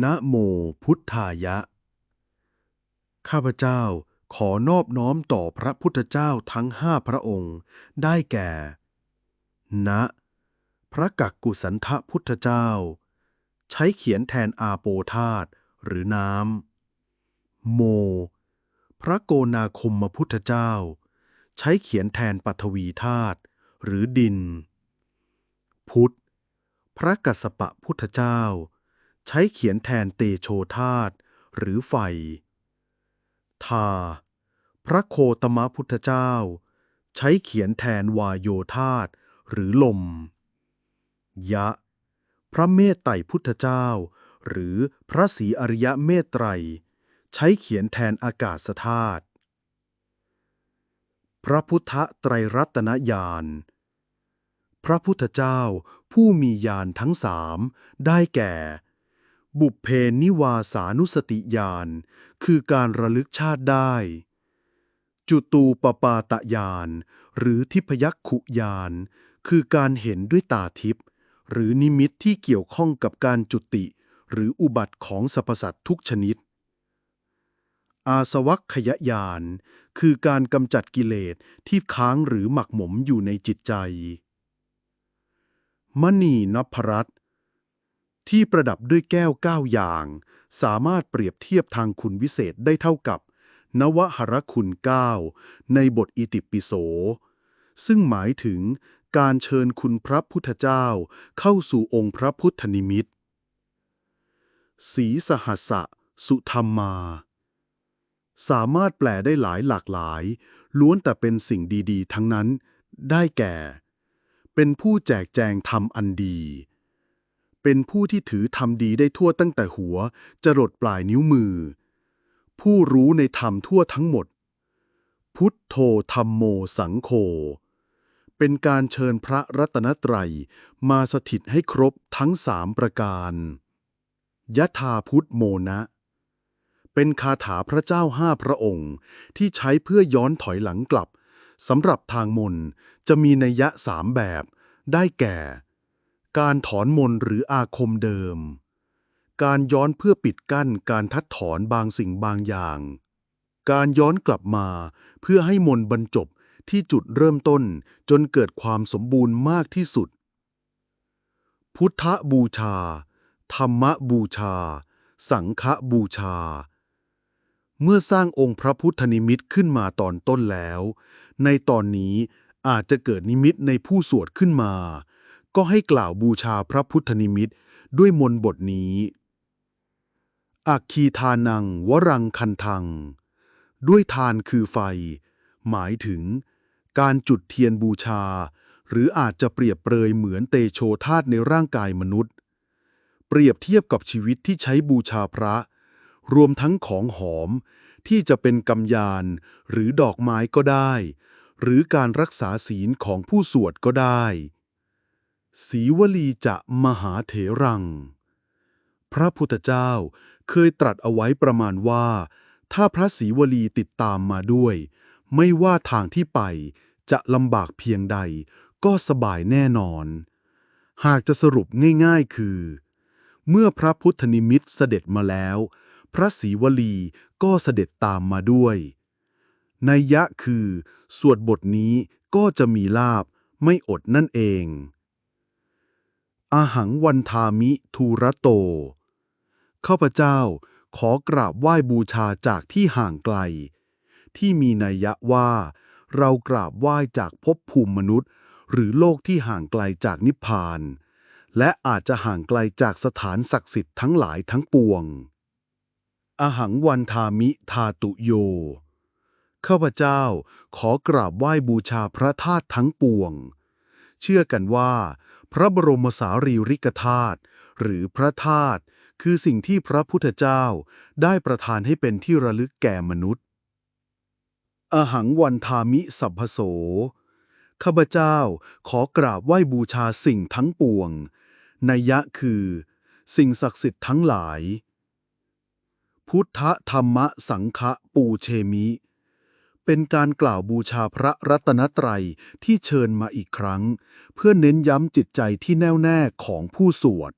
นะโมพุทธายะ ข้าพเจ้าขอนอบน้อมต่อพระพุทธเจ้าทั้งห้าพระองค์ ได้แก่ณพระกักกุสันทพุทธเจ้า ใช้เขียนแทนอาโปธาตหรือน้ำ โม พระโกนาคมพุทธเจ้า ใช้เขียนแทนปัทวีธาตุหรือดิน พุทธ พระกัสสปะพุทธเจ้า ใช้เขียนแทนเตโชธาตหรือไฟ ทา พระโคตมพุทธเจ้า ใช้เขียนแทนวายโยธาตหรือลม ยะ พระเมตไตรพุทธเจ้า หรือพระศรีอริยะเมตไตร ใช้เขียนแทนอากาศธาตุพระพุทธไตรรัตนญาณพระพุทธเจ้าผู้มีญาณทั้งสามได้แก่ บุพเพนิวาสานุสติญาณคือการระลึกชาติได้ จุตูปปาตญาณหรือทิพยักขุญาณคือการเห็นด้วยตาทิพย์หรือนิมิตที่เกี่ยวข้องกับการจุติ หรืออุบัติของสรรพสัตว์ทุกชนิด อาสวัคขยญาณคือการกำจัดกิเลสที่ค้างหรือหมักหมมอยู่ในจิตใจ มณีนพรัตน์ ที่ประดับด้วยแก้วเก้าอย่าง สามารถเปรียบเทียบทางคุณวิเศษได้เท่ากับ นวหรคุณเก้าในบทอิติปิโส ซึ่งหมายถึงการเชิญคุณพระพุทธเจ้าเข้าสู่องค์พระพุทธนิมิตสีสหัสสะสุธรรมมา สามารถแปลได้หลายหลากหลาย ล้วนแต่เป็นสิ่งดีๆ ทั้งนั้น ได้แก่ เป็นผู้แจกแจงธรรมอันดี เป็นผู้ที่ถือธรรมดีได้ทั่วตั้งแต่หัวจรดปลายนิ้วมือ ผู้รู้ในธรรมทั่วทั้งหมด พุทโธธรรมโมสังโฆเป็นการเชิญพระรัตนตรัยมาสถิตให้ครบทั้งสามประการยะธาพุทธโมนะ เป็นคาถาพระเจ้าห้าพระองค์ ที่ใช้เพื่อย้อนถอยหลังกลับสำหรับทางมนจะมีนัยยะสามแบบ ได้แก่ การถอนมนหรืออาคมเดิม การย้อนเพื่อปิดกั้นการทัดถอนบางสิ่งบางอย่าง การย้อนกลับมาเพื่อให้มนบรรจบที่จุดเริ่มต้นจนเกิดความสมบูรณ์มากที่สุด พุทธบูชา ธรรมบูชา สังฆบูชา เมื่อสร้างองค์พระพุทธนิมิตขึ้นมาตอนต้นแล้ว ในตอนนี้อาจจะเกิดนิมิตในผู้สวดขึ้นมา ก็ให้กล่าวบูชาพระพุทธนิมิตด้วยมนบทนี้อักคีทานังวรังคันทัง ด้วยทานคือไฟ หมายถึง การจุดเทียนบูชา หรืออาจจะเปรียบเปรยเหมือนเตโชธาตุในร่างกายมนุษย์ เปรียบเทียบกับชีวิตที่ใช้บูชาพระ รวมทั้งของหอมที่จะเป็นกำยานหรือดอกไม้ก็ได้ หรือการรักษาศีลของผู้สวดก็ได้ สีวลีจะมหาเถรัง พระพุทธเจ้าเคยตรัสเอาไว้ประมาณว่า ถ้าพระศีวลีติดตามมาด้วย ไม่ว่าทางที่ไปจะลำบากเพียงใด ก็สบายแน่นอน หากจะสรุปง่ายๆคือ เมื่อพระพุทธนิมิตเสด็จมาแล้ว พระศรีวลีก็เสด็จตามมาด้วยนัยยะคือ สวดบทนี้ก็จะมีลาบไม่อดนั่นเอง อาหังวันทามิทูระโต ข้าพเจ้าขอกราบไหว้บูชาจากที่ห่างไกล ที่มีนัยยะว่า เรากราบไหว้จากภพภูมิมนุษย์ หรือโลกที่ห่างไกลจากนิพพาน และอาจจะห่างไกลจากสถานศักดิ์สิทธิ์ทั้งหลายทั้งปวงอาหังวันทามิทาตุโย ข้าพเจ้าขอกราบไหว้บูชาพระธาตุทั้งปวง เชื่อกันว่า พระบรมสารีริกธาตุหรือพระธาตุคือสิ่งที่พระพุทธเจ้าได้ประทานให้เป็นที่ระลึกแก่มนุษย์อาหังวันทามิสัพพโส ข้าพเจ้าขอกราบไหว้บูชาสิ่งทั้งปวง นัยยะคือ สิ่งศักดิ์สิทธิ์ทั้งหลาย พุทธธรรมสังฆปูเชมิ เป็นการกล่าวบูชาพระรัตนตรัยที่เชิญมาอีกครั้ง เพื่อเน้นย้ำจิตใจที่แน่วแน่ของผู้สวด